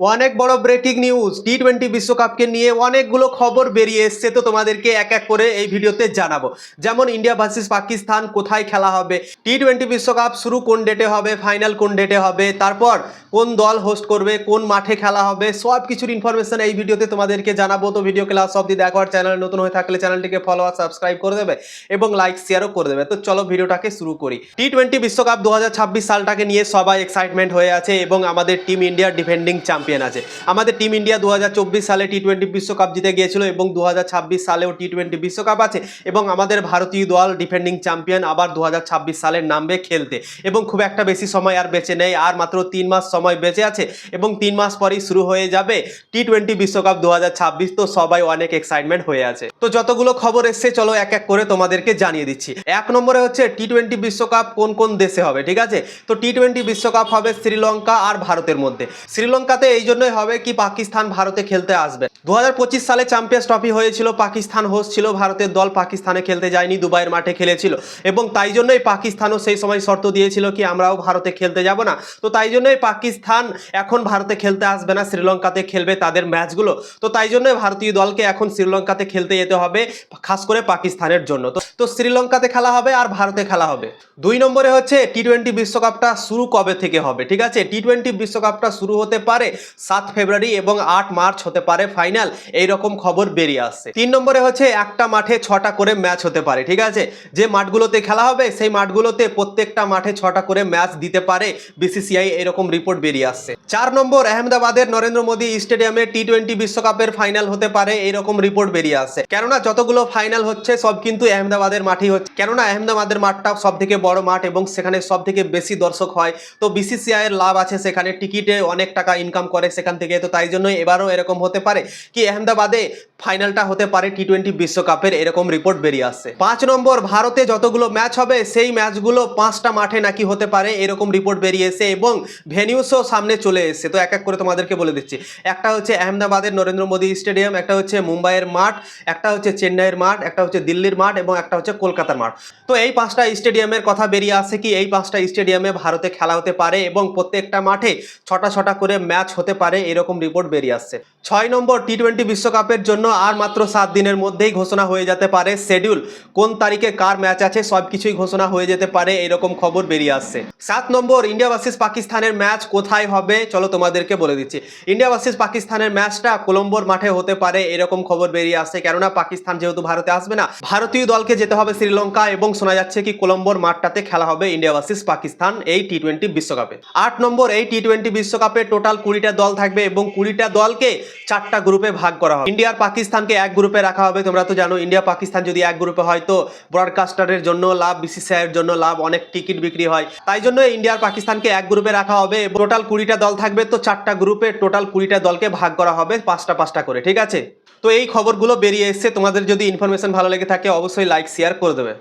অনেক বড় breaking news T twenty বিশ্বকাপকে নিয়ে অনেকগুলো খবর বেরিয়ে এসছে তো তোমাদেরকে এক এক করে এই ভিডিওতে জানাব। যেমন ইন্ডিয়া ভার্সেস পাকিস্তান, কোথায় খেলা হবে? টি টোয়েন্টি বিশ্বকাপ শুরু কোন ডেটে হবে? ফাইনাল কোন ডেটে হবে? তারপর কোন দল হোস্ট করবে? কোন মাঠে খেলা হবে? সব কিছুর ইনফরমেশন এই ভিডিওতে তোমাদেরকে জানাব। তো ভিডিও ক্লাস অব্দি দেখো আর চ্যানেল নতুন হয়ে থাকলে চ্যানেলটিকে ফলো আর সাবস্ক্রাইব করে দেবে এবং লাইক শেয়ারও করে দেবে। তো চলো ভিডিওটাকে শুরু করি। টি টোয়েন্টি বিশ্বকাপ দু হাজার ছাব্বিশ সালটাকে নিয়ে সবাই এক্সাইটমেন্ট হয়ে আছে এবং আমাদের টিম ইন্ডিয়ার ডিফেন্ডিং চ্যাম্পিয়ন আছে। আমাদের টিম ইন্ডিয়া দু হাজার চব্বিশ সালে টি টোয়েন্টি বিশ্বকাপ জিতে গিয়েছিল এবং দু সালেও টি টোয়েন্টি বিশ্বকাপ আছে এবং আমাদের ভারতীয় দল ডিফেন্ডিং চ্যাম্পিয়ন আবার দু সালে নামবে খেলতে। এবং খুব একটা বেশি সময় আর বেঁচে নেই, আর মাত্র তিন মাস সময় বেঁচে আছে এবং তিন মাস পরেই শুরু হয়ে যাবে টি টোয়েন্টি বিশ্বকাপ দু হাজার ছাব্বিশ। তো সবাই অনেক এক্সাইটমেন্ট হয়ে আছে। তো যতগুলো খবর এসছে, চলো এক এক করে তোমাদেরকে জানিয়ে দিচ্ছি। এক নম্বরে হচ্ছে টি টোয়েন্টি বিশ্বকাপ কোন কোন দেশে হবে, ঠিক আছে? তো টি টোয়েন্টি বিশ্বকাপ হবে শ্রীলঙ্কা আর ভারতের মধ্যে। শ্রীলঙ্কাতে এই জন্যই হবে কি পাকিস্তান ভারতে খেলতে আসবে। দু হাজার পঁচিশ সালে চ্যাম্পিয়ন্স ট্রফি হয়েছিল, পাকিস্তান হোস্ট ছিল, ভারতের দল পাকিস্তানে খেলতে যায়নি, দুবাইয়ের মাঠে খেলেছিল। এবং তাই জন্যই পাকিস্তানও সেই সময় শর্ত দিয়েছিল কি আমরাও ভারতে খেলতে যাব না। তো তাই জন্যই পাকিস্তান এখন ভারতে খেলতে আসবে না, শ্রীলঙ্কাতে খেলবে তাদের ম্যাচগুলো। তো তাই জন্যই ভারতীয় দলকে এখন শ্রীলঙ্কাতে খেলতে যেতে হবে, খাস করে পাকিস্তানের জন্য। তো তো শ্রীলঙ্কাতে খেলা হবে আর ভারতে খেলা হবে। দুই নম্বরে হচ্ছে টি টোয়েন্টি বিশ্বকাপটা শুরু কবে থেকে হবে? ঠিক আছে? টি টোয়েন্টি বিশ্বকাপটা শুরু হতে পারে সাত ফেব্রুয়ারি এবং আট মার্চ হতে পারে ফাইনাল। এই রকম খবর বেরিয়ে আসছে। তিন নম্বরে হচ্ছে একটা মাঠে ছটা করে ম্যাচ হতে পারে, ঠিক আছে? যে মাঠগুলোতে খেলা হবে, সেই মাঠগুলোতে প্রত্যেকটা মাঠে ছটা করে ম্যাচ দিতে পারে বিসিসিআই এরকম রিপোর্ট বেরিয়ে আসছে। চার নম্বর, আহমেদাবাদের নরেন্দ্র মোদী স্টেডিয়ামে টি টোয়েন্টি বিশ্বকাপের ফাইনাল হতে পারে এরকম রিপোর্ট বেরিয়ে আসছে। কেননা, যতগুলো ফাইনাল হচ্ছে, সব কিন্তু আহমেদাবাদের মাঠেই হচ্ছে। কেননা, আহমেদাবাদের মাঠটা সব থেকে বড় মাঠ এবং সেখানে সব থেকে বেশি দর্শক হয়। তো বিসিসিআই এর লাভ আছে, সেখানে টিকিটে অনেক টাকা ইনকাম করে সেখান থেকে। তো তাই জন্য এবারও এরকম হতে পারে কি আহমেদাবাদে ফাইনালটা হতে পারে টি টোয়েন্টি বিশ্বকাপের এরকম রিপোর্ট বেরিয়ে আসছে। পাঁচ নম্বর ভারতে যতগুলো ম্যাচ হবে, সেই ম্যাচগুলো পাঁচটা মাঠে নাকি হতে পারে এরকম রিপোর্ট বেরিয়েছে এবং ভেনিউসও সামনে চলে এসেছে। তো এক এক করে তোমাদেরকে বলে দিচ্ছি। একটা হচ্ছে আহমেদাবাদের নরেন্দ্র মোদী স্টেডিয়াম, একটা হচ্ছে মুম্বাইয়ের মাঠ, একটা হচ্ছে চেন্নাইয়ের মাঠ, একটা হচ্ছে দিল্লির মাঠ এবং একটা হচ্ছে কলকাতার মাঠ। তো এই পাঁচটা স্টেডিয়ামের কথা বেরিয়ে আসে কি? এই পাঁচটা স্টেডিয়ামে ভারতে খেলা হতে পারে এবং প্রত্যেকটা মাঠে ছটা ছটা করে ম্যাচ পারে এরকম রিপোর্ট বেরিয়ে আসছে। ছয় নম্বর টি টোয়েন্টি বিশ্বকাপের জন্য আর মাত্র সাত দিনের মধ্যেই ঘোষণা হয়ে যেতে পারে শিডিউল কোন তারিখে কার ম্যাচ আছে সব কিছুই ঘোষণা হয়ে যেতে পারে, এরকম খবর বেরিয়ে আসছে। সাত নম্বর ইন্ডিয়া ভার্সেস পাকিস্তানের ম্যাচ কোথায় হবে, চলো তোমাদেরকে বলে দিচ্ছি। ইন্ডিয়া ভার্সেস পাকিস্তানের ম্যাচটা কোলম্বোর মাঠে হতে পারে, এরকম খবর বেরিয়ে আসছে। কেননা পাকিস্তান যেহেতু ভারতে আসবে না, ভারতীয় দলকে যেতে হবে শ্রীলঙ্কা এবং শোনা যাচ্ছে কি কোলম্বোর মাঠটাতে খেলা হবে ইন্ডিয়া ভার্সেস পাকিস্তান এই টি টোয়েন্টি বিশ্বকাপে। আট নম্বর এই টি টোয়েন্টি বিশ্বকাপে টোটাল কুড়িটা দল থাকবে এবং কুড়িটা দলকে চারটা গ্রুপে ভাগ করা হবে ইন্ডিয়ার পাকিস্তানকে এক গ্রুপে রাখা হবে, তোমরা তো জানো, ইন্ডিয়া পাকিস্তান যদি এক গ্রুপে হয় তো ব্রডকাস্টারের জন্য লাভ বিসিসিআই এর জন্য লাভ, অনেক টিকিট বিক্রি হয়। তাই জন্য ইন্ডিয়ার পাকিস্তানকে এক গ্রুপে রাখা হবে। টোটাল কুড়িটা দল থাকবে তো চারটা গ্রুপে, টোটাল কুড়িটা দলকে ভাগ করা হবে, পাঁচটা পাঁচটা করে, ঠিক আছে? তো এই খবরগুলো বেরিয়ে এসছে। তোমাদের যদি ইনফরমেশন ভালো লেগে থাকে, অবশ্যই লাইক শেয়ার করে দেবে।